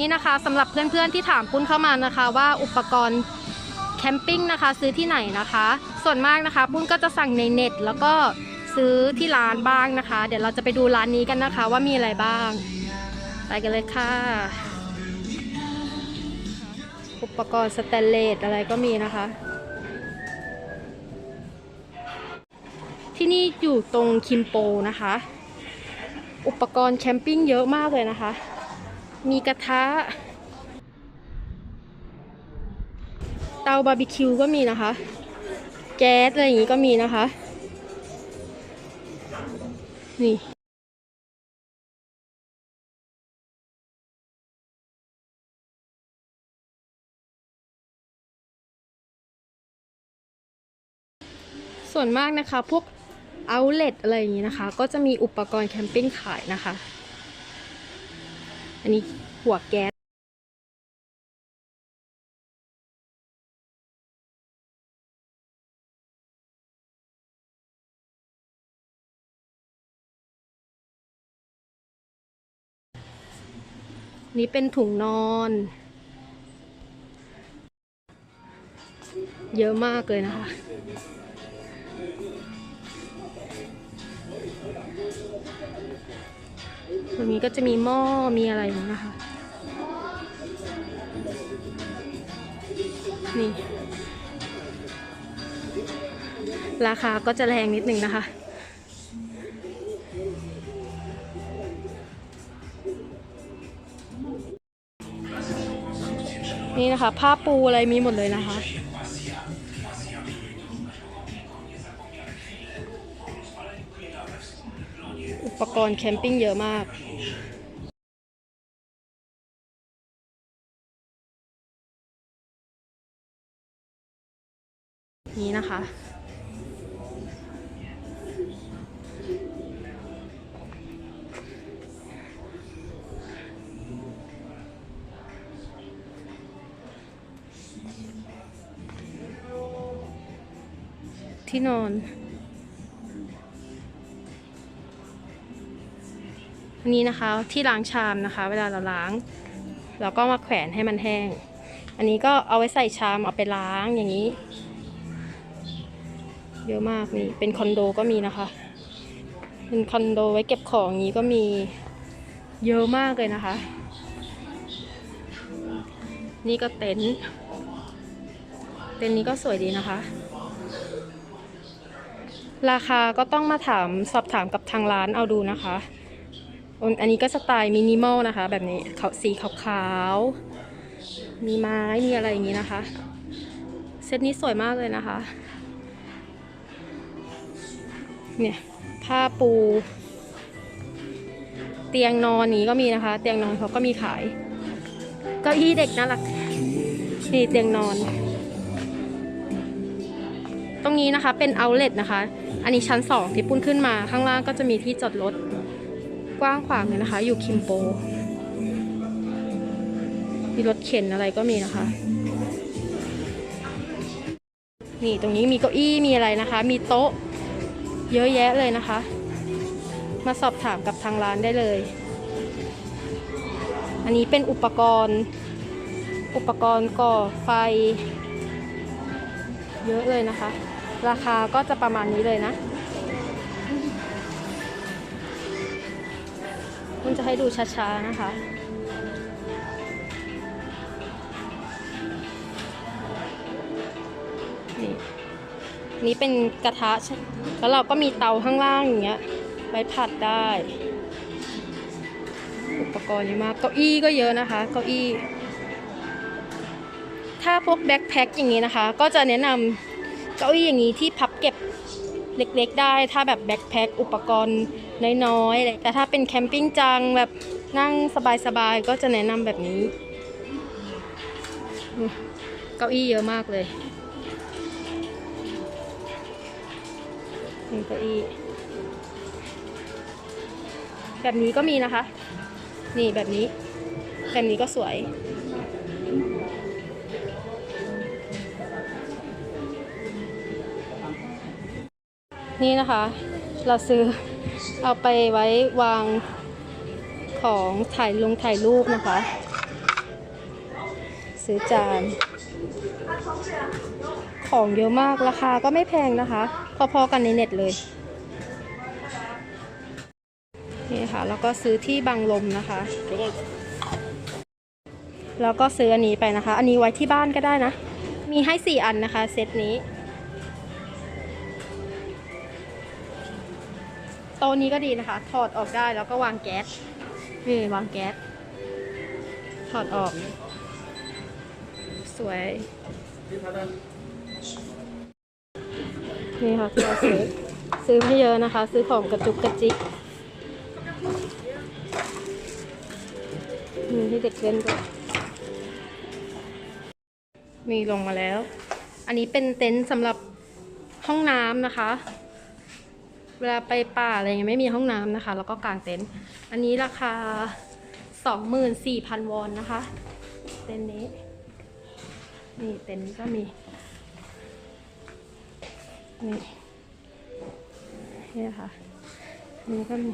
นี่นะคะสำหรับเพื่อนๆที่ถามปุ้นเข้ามานะคะ ว่าอุปกรณ์แคมปิ้งนะคะซื้อที่ไหนนะคะ ส่วนมากนะคะปุ้นก็จะสั่งในเน็ต แล้วก็ซื้อที่ร้านบ้างนะคะ เดี๋ยวเราจะไปดูร้านนี้กันนะคะว่ามีอะไรบ้าง ไปกันเลยค่ะ อุปกรณ์สแตนเลสอะไรก็มีนะคะ ที่นี่อยู่ตรงคิมโปนะคะ อุปกรณ์แคมปิ้งเยอะมากเลยนะคะ มีกระทะ เตาบาร์บีคิวก็มีนะคะ แก๊สอะไรอย่างงี้ก็มีนะคะ นี่ส่วนมากนะคะ พวกเอาเล t อะไรอย่างนี้นะคะ ก็จะมีอุปกรณ์แคมปิ้งขายนะคะ อันนี้หัวแก๊สนี่เป็นถุงนอน เยอะมากเลยนะคะ ตรงนี้ก็จะมีหม้อมีอะไรอย่างนี้นะคะ นี่ ราคาก็จะแรงนิดนึงนะคะนี่นะคะ ผ้าปูอะไรมีหมดเลยนะคะ อุปกรณ์แคมปิ้งเยอะมาก นี่นะคะ ที่นอน อันนี้นะคะที่ล้างชามนะคะ เวลาเราล้างเราก็มาแขวนให้มันแห้ง อันนี้ก็เอาไว้ใส่ชามเอาไปล้างอย่างนี้ เยอะมากนี่เป็นคอนโดก็มีนะคะ เป็นคอนโดไว้เก็บของนี้ก็มีเยอะมากเลยนะคะ นี่ก็เต็นท์เต็นท์นี้ก็สวยดีนะคะ ราคาก็ต้องมาถามสอบถามกับทางร้านเอาดูนะคะ อันนี้ก็สไตล์มินิมอลนะคะ แบบนี้เขาสีขาวๆ มีไม้มีอะไรอย่างนี้นะคะ เซตนี้สวยมากเลยนะคะ เนี่ยผ้าปู เตียงนอนนี้ก็มีนะคะ เตียงนอนเขาก็มีขายเก้าอี้เด็กน่ารักนี่เตียงนอน ตรงนี้นะคะเป็นเอาเล t นะคะ อันนี้ชั้นสองที่ปุ้นขึ้นมาข้างล่างก็จะมีที่จอดรถ กว้างขวางเลยนะคะ อยู่คิมโป มีรถเข็นอะไรก็มีนะคะ นี่ตรงนี้มีเก้าอี้มีอะไรนะคะ มีโต๊ะ เยอะแยะเลยนะคะ มาสอบถามกับทางร้านได้เลย อันนี้เป็นอุปกรณ์ อุปกรณ์ก่อไฟ เยอะเลยนะคะ ราคาก็จะประมาณนี้เลยนะันจะให้ดูช้าๆนะคะ นี่นี่เป็นกระทะ แล้วเราก็มีเตาข้างล่างอย่างเงี้ยไว้ผัดได้ อุปกรณ์เยอะมาก เก้าอี้ก็เยอะนะคะ เก้าอี้ ถ้าพวกแบ็คแพ็คอย่างนี้นะคะ ก็จะแนะนำเก้าอี้อย่างนี้ที่พับเก็บเล็กๆได้ ถ้าแบบแบ็คแพ็คอุปกรณ์ น้อยๆอะไรแต่ถ้าเป็นแคมปิ้งจังแบบนั่งสบายๆก็จะแนะนำแบบนี้ เก้าอี้เยอะมากเลยเก้าอี้แบบนี้ก็มีนะคะ นี่แบบนี้ แบบนี้ก็สวยนี่นะคะ เราซื้อ เอาไปไว้วางของถ่ายลงถ่ายรูปนะคะ ซื้อจาน ของเยอะมากราคาก็ไม่แพงนะคะ พอๆกันในเน็ตเลยนี่ค่ะแล้วก็ซื้อที่บางลมนะคะ แล้วก็ซื้ออันนี้ไปนะคะ อันนี้ไว้ที่บ้านก็ได้นะ มีให้สี่อันนะคะ เซตนี้ โต๊ะนี้ก็ดีนะคะ ถอดออกได้แล้วก็วางแก๊สนี่วางแก๊ส ถอดออก สวย นี่ค่ะที่เราซื้อซื้อไม่เยอะนะคะ ซื้อของกระจุกกระจิกมีที่เด็กเล่นด้วยมีลงมาแล้ว อันนี้เป็นเต็นท์สำหรับห้องน้ำนะคะ เวลาไปป่าอะไรเงี้ยไม่มีห้องน้ำนะคะ แล้วก็กางเต็นท์อันนี้ราคา 24,000 วอนนะคะ เต็นท์นี้ นี่เต็นท์ก็มี นี่นี่ค่ะ นี่ก็มี